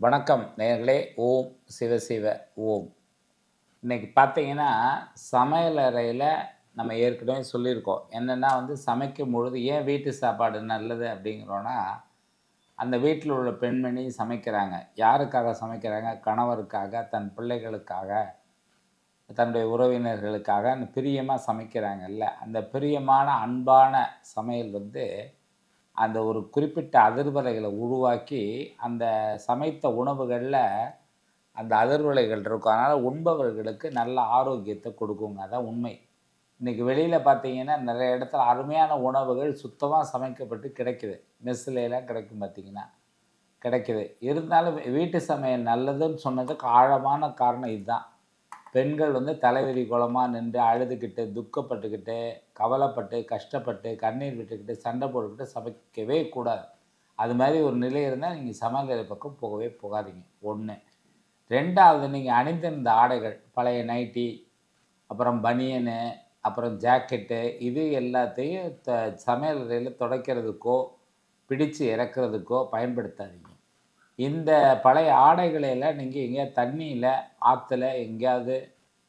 வணக்கம் நேர்களே ஓம் சிவசிவ ஓம். இன்னைக்கு பார்த்தீங்கன்னா சமையலறையில் நம்ம ஏற்கனவே சொல்லியிருக்கோம். என்னென்னா வந்து சமைக்கும் பொழுது ஏன் வீட்டு சாப்பாடு நல்லது அப்படிங்கிறோன்னா அந்த வீட்டில் உள்ள பெண்மணி சமைக்கிறாங்க. யாருக்காக சமைக்கிறாங்க? கணவருக்காக தன் பிள்ளைகளுக்காக தன்னுடைய உறவினர்களுக்காக அந்த பிரியமாக சமைக்கிறாங்கல்ல. அந்த பிரியமான அன்பான சமையல் வந்து அந்த ஒரு குறிப்பிட்ட அதிர்வலைகளை உருவாக்கி அந்த சமைத்த உணவுகளில் அந்த அதிர்வலைகள் இருக்கும். அதனால் உண்பவர்களுக்கு நல்ல ஆரோக்கியத்தை கொடுக்குங்க. அதான் உண்மை. இன்றைக்கி வெளியில் பார்த்தீங்கன்னா நிறைய இடத்துல அருமையான உணவுகள் சுத்தமாக சமைக்கப்பட்டு கிடைக்குது. மெஸ்ஸிலலாம் கிடைக்கும் பார்த்தீங்கன்னா கிடைக்குது. இருந்தாலும் வீட்டு சமையல் நல்லதுன்னு சொன்னதுக்கு ஆழமான காரணம் இதுதான். பெண்கள் வந்து தலைவிரி குளமாக நின்று அழுதுகிட்டு துக்கப்பட்டுக்கிட்டு கவலைப்பட்டு கஷ்டப்பட்டு கண்ணீர் விட்டுக்கிட்டு சண்டை போட்டுக்கிட்டு சமைக்கவே கூடாது. அது மாதிரி ஒரு நிலை இருந்தால் நீங்கள் சமையலறை பக்கம் போகவே போகாதீங்க. ஒன்று ரெண்டாவது நீங்கள் அணிந்திருந்த ஆடைகள் பழைய நைட்டி அப்புறம் பனியனு அப்புறம் ஜாக்கெட்டு இது எல்லாத்தையும் த சமையலறையில் துடைக்கிறதுக்கோ பிடித்து இறக்குறதுக்கோ பயன்படுத்தாதீங்க. இந்த பழைய ஆடைகளை எல்லாம் நீங்கள் எங்கேயாவது தண்ணியில் ஆற்றுல எங்கேயாவது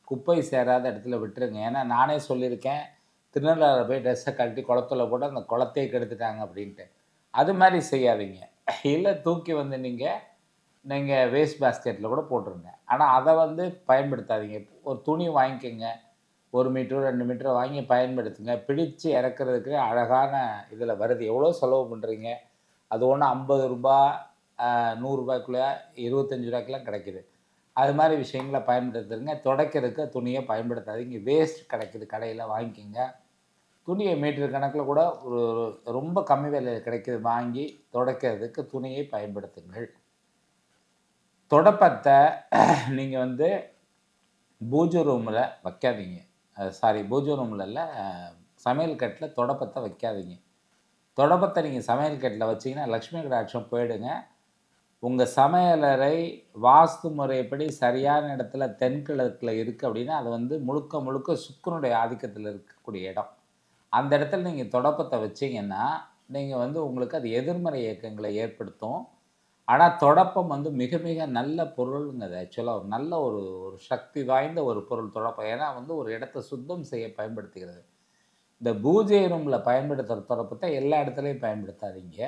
குப்பை சேராத இடத்துல விட்டுருங்க. ஏன்னா நானே சொல்லியிருக்கேன் திருநள்ளாறு போய் ட்ரெஸ்ஸை கட்டி குளத்துல கூட அந்த குளத்தையே கெடுத்துட்டாங்க அப்படின்ட்டு. அது மாதிரி செய்யாதீங்க. இல்லை தூக்கி வந்து நீங்கள் நீங்கள் வேஸ்ட் பேஸ்கெட்டில் கூட போட்டுருங்க. ஆனால் அதை வந்து பயன்படுத்தாதீங்க. ஒரு துணி வாங்கிக்கோங்க. ஒரு மீட்டர் ரெண்டு மீட்டர் வாங்கி பயன்படுத்துங்க. பிடிச்சு இறக்குறதுக்கு அழகான இதில் வருது. எவ்வளோ செலவு பண்ணுறீங்க அது ஒன்று ஐம்பது ரூபா நூறுரூபாய்க்குள்ளே இருபத்தஞ்சி ரூபாய்க்குலாம் கிடைக்கிது. அது மாதிரி விஷயங்களை பயன்படுத்துருங்க. துடைக்கிறதுக்கு துணியை பயன்படுத்தாதீங்க. வேஸ்ட் கிடைக்குது கடையில் வாங்கிக்கிங்க. துணியை மீட்டர் கணக்கில் கூட ஒரு ரொம்ப கம்மி விலையில் கிடைக்கிது. வாங்கி துடைக்கிறதுக்கு துணியை பயன்படுத்துங்கள். தொடப்பத்தை நீங்கள் வந்து பூஜை ரூமில் வைக்காதீங்க. சாரி பூஜை ரூமில் இல்லை சமையல் கட்டில் தொடப்பத்தை வைக்காதீங்க. தொடப்பத்தை நீங்கள் சமையல் கட்டில் வச்சிங்கன்னா லக்ஷ்மி கடாட்சம் போயிடுங்க. உங்கள் சமையலறை வாஸ்து முறைப்படி சரியான இடத்துல தென்கிழக்கில் இருக்குது அப்படின்னா அது வந்து முழுக்க முழுக்க சுக்கரனுடைய ஆதிக்கத்தில் இருக்கக்கூடிய இடம். அந்த இடத்துல நீங்கள் தொடப்பத்தை வச்சிங்கன்னா நீங்கள் வந்து உங்களுக்கு அது எதிர்மறை இயக்கங்களை ஏற்படுத்தும். ஆனால் தொடப்பம் வந்து மிக மிக நல்ல பொருளுங்க அது ஆக்சுவலாக ஒரு நல்ல ஒரு ஒரு சக்தி வாய்ந்த ஒரு பொருள் தொடப்பம். ஏன்னா வந்து ஒரு இடத்த சுத்தம் செய்ய பயன்படுத்துகிறது இந்த பூஜை ரூமில் பயன்படுத்துகிற தொடப்பத்தை எல்லா இடத்துலையும் பயன்படுத்தாதீங்க.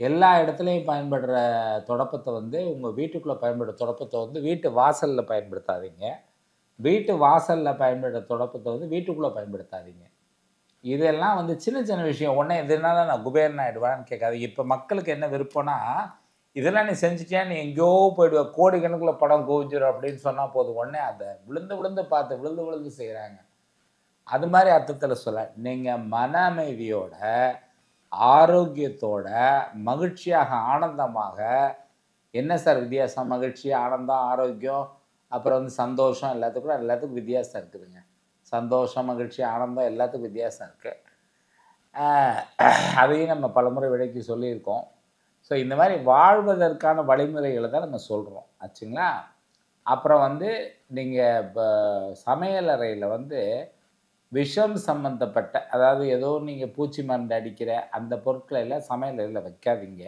எல்லா இடத்துலையும் பயன்படுற தொடப்பத்தை வந்து உங்கள் வீட்டுக்குள்ளே பயன்படுற தொடப்பத்தை வந்து வீட்டு வாசலில் பயன்படுத்தாதீங்க. வீட்டு வாசலில் பயன்படுற தொடப்பத்தை வந்து வீட்டுக்குள்ளே பயன்படுத்தாதீங்க. இதெல்லாம் வந்து சின்ன சின்ன விஷயம். உடனே இதனால நான் குபேரன் ஆகிடுவான்னு கேட்காது. இப்போ மக்களுக்கு என்ன விருப்பம்னா இதெல்லாம் நீ செஞ்சுட்டியா? நீ எங்கேயோ போயிடுவ. கோடிக்கணக்கில் படம் குவிஞ்சிடும் அப்படின்னு சொன்னால் போதும். உடனே அதை விழுந்து விழுந்து பார்த்து விழுந்து விழுந்து செய்கிறாங்க அது மாதிரி அர்த்தத்தில் சொல்ல நீங்கள் மன அமைதியோட ஆரோக்கியத்தோட மகிழ்ச்சியாக ஆனந்தமாக என்ன சார் வித்தியாசம்? மகிழ்ச்சி ஆனந்தம் ஆரோக்கியம் அப்புறம் வந்து சந்தோஷம் எல்லாத்துக்கும் எல்லாத்துக்கும் வித்தியாசம் இருக்குதுங்க. சந்தோஷம் மகிழ்ச்சி ஆனந்தம் எல்லாத்துக்கும் வித்தியாசம் இருக்குது அதையும் நம்ம பலமுறை விலைக்கு சொல்லியிருக்கோம். ஸோ இந்த மாதிரி வாழ்வதற்கான வழிமுறைகளை தான் நம்ம சொல்கிறோம் ஆச்சுங்களா? அப்புறம் வந்து நீங்கள் இப்போ சமையல் அறையில் வந்து விஷம் சம்மந்தப்பட்ட அதாவது ஏதோ நீங்கள் பூச்சி மருந்து அடிக்கிற அந்த பொருட்களை எல்லாம் சமையல் இதில் வைக்காதீங்க.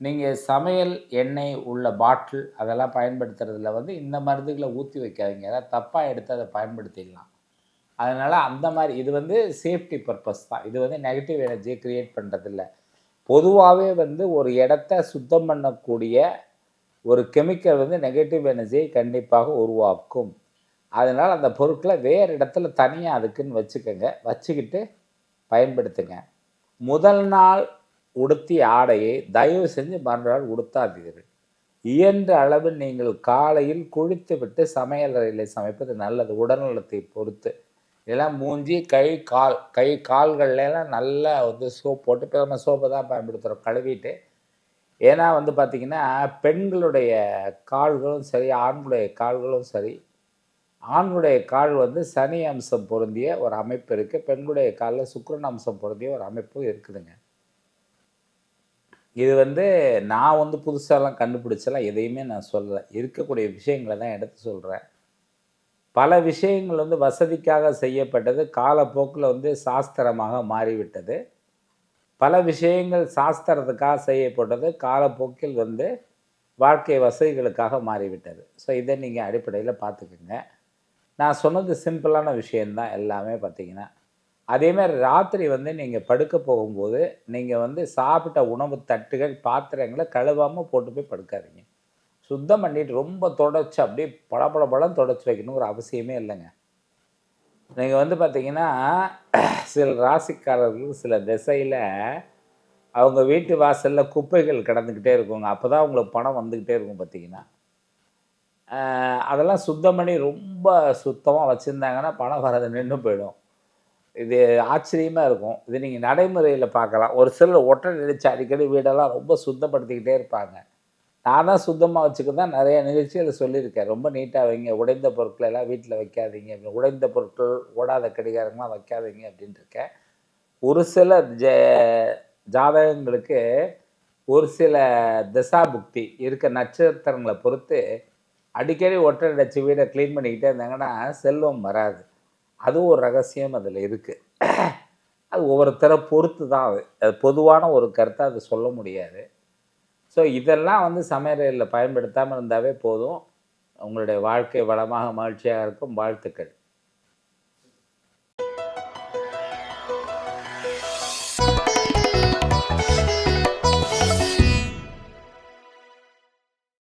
நீங்கள் சமையல் எண்ணெய் உள்ள பாட்டில் அதெல்லாம் பயன்படுத்துறதுல வந்து இந்த மருந்துகளை ஊற்றி வைக்காதீங்க. அதாவது தப்பாக எடுத்து அதை பயன்படுத்திடலாம். அதனால் அந்த மாதிரி இது வந்து சேஃப்டி பர்பஸ் தான். இது வந்து நெகட்டிவ் எனர்ஜியை க்ரியேட் பண்ணுறதில்ல பொதுவாகவே வந்து ஒரு இடத்த சுத்தம் பண்ணக்கூடிய ஒரு கெமிக்கல் வந்து நெகட்டிவ் எனர்ஜியை கண்டிப்பாக உருவாக்கும். அதனால் அந்த பொருட்களை வேறு இடத்துல தனியாக அதுக்குன்னு வச்சுக்கோங்க. வச்சுக்கிட்டு பயன்படுத்துங்க. முதல் நாள் உடுத்திய ஆடையை தயவு செஞ்சு மறுநாள் உடுத்தாதீர்கள். இயன்ற அளவு நீங்கள் காலையில் குளித்து விட்டு சமையலறையில் சமைப்பது நல்லது. உடல்நலத்தை பொறுத்து. இதெல்லாம் மூஞ்சி கை கால். கை கால்கள்லாம் நல்லா வந்து சோப் போட்டு இப்போ நம்ம சோப்பை தான் பயன்படுத்துகிறோம் கழுவிட்டு. ஏன்னா வந்து பார்த்திங்கன்னா பெண்களுடைய கால்களும் சரி ஆண்களுடைய கால்களும் சரி ஆணுடைய கால் வந்து சனி அம்சம் பொருந்திய ஒரு அமைப்பு இருக்குது பெண்களுடைய காலில் சுக்கரன் அம்சம் பொருந்திய ஒரு அமைப்பு இருக்குதுங்க. இது வந்து நான் வந்து புதுசாலாம் கண்டுபிடிச்சலாம் எதையுமே நான் சொல்லலை. இருக்கக்கூடிய விஷயங்களை தான் எடுத்து சொல்கிறேன் பல விஷயங்கள் வந்து வசதிக்காக செய்யப்பட்டது காலப்போக்கில் வந்து சாஸ்திரமாக மாறிவிட்டது. பல விஷயங்கள் சாஸ்திரத்துக்காக செய்யப்பட்டது காலப்போக்கில் வந்து வாழ்க்கை வசதிகளுக்காக மாறிவிட்டது. ஸோ இதை நீங்கள் அடிப்படையில் பார்த்துக்குங்க. நான் சொன்னது சிம்பிளான விஷயந்தான் எல்லாமே பார்த்தீங்கன்னா. அதேமாதிரி ராத்திரி வந்து நீங்கள் படுக்க போகும்போது நீங்கள் வந்து சாப்பிட்ட உணவு தட்டுகள் பாத்திரங்களை கழுவாமல் போட்டு போய் படுக்காதீங்க. சுத்தம் பண்ணிட்டு ரொம்ப தொடச்சி அப்படியே பளபள படம் தொடச்சி வைக்கணுங்கிற அவசியமே இல்லைங்க. நீங்கள் வந்து பார்த்தீங்கன்னா சில ராசிக்காரர்கள் சில திசையில் அவங்க வீட்டு வாசலில் குப்பைகள் கிடந்துக்கிட்டே இருக்குங்க. அப்போ தான் அவங்களுக்கு பணம் வந்துக்கிட்டே இருக்கும் பார்த்தீங்கன்னா. அதெல்லாம் சுத்தம் பண்ணி ரொம்ப சுத்தமாக வச்சுருந்தாங்கன்னா பணம் வரது நின்று போயிடும். இது ஆச்சரியமாக இருக்கும். இது நீங்கள் நடைமுறையில் பார்க்கலாம். ஒரு சிலர் ஒட்டை நிகழ்ச்சி அடிக்கடி வீடெல்லாம் ரொம்ப சுத்தப்படுத்திக்கிட்டே இருப்பாங்க. நான் தான் சுத்தமாக வச்சுக்க தான் நிறைய நிகழ்ச்சிகள் சொல்லியிருக்கேன். ரொம்ப நீட்டாக வைங்க உடைந்த பொருட்களை எல்லாம் வீட்டில் வைக்காதீங்க அப்படின்னு. உடைந்த பொருட்கள் ஓடாத கடிகாரங்களாம் வைக்காதீங்க அப்படின்ட்டு இருக்கேன். ஒரு சில ஜ ஜாதகங்களுக்கு ஒரு சில திசா புக்தி இருக்க நட்சத்திரங்களை பொறுத்து அடிக்கடி ஒற்றை அடிச்சு வீடை க்ளீன் பண்ணிக்கிட்டே இருந்தாங்கன்னா செல்வம் வராது. அதுவும் ஒரு ரகசியம் அதில் இருக்குது அது ஒவ்வொருத்தரை பொறுத்து தான் அது. அது பொதுவான ஒரு கருத்தை அது சொல்ல முடியாது. ஸோ இதெல்லாம் வந்து சமையலில் பயன்படுத்தாமல் இருந்தாவே போதும். உங்களுடைய வாழ்க்கை வளமாக மகிழ்ச்சியாக இருக்கும். வாழ்த்துக்கள்.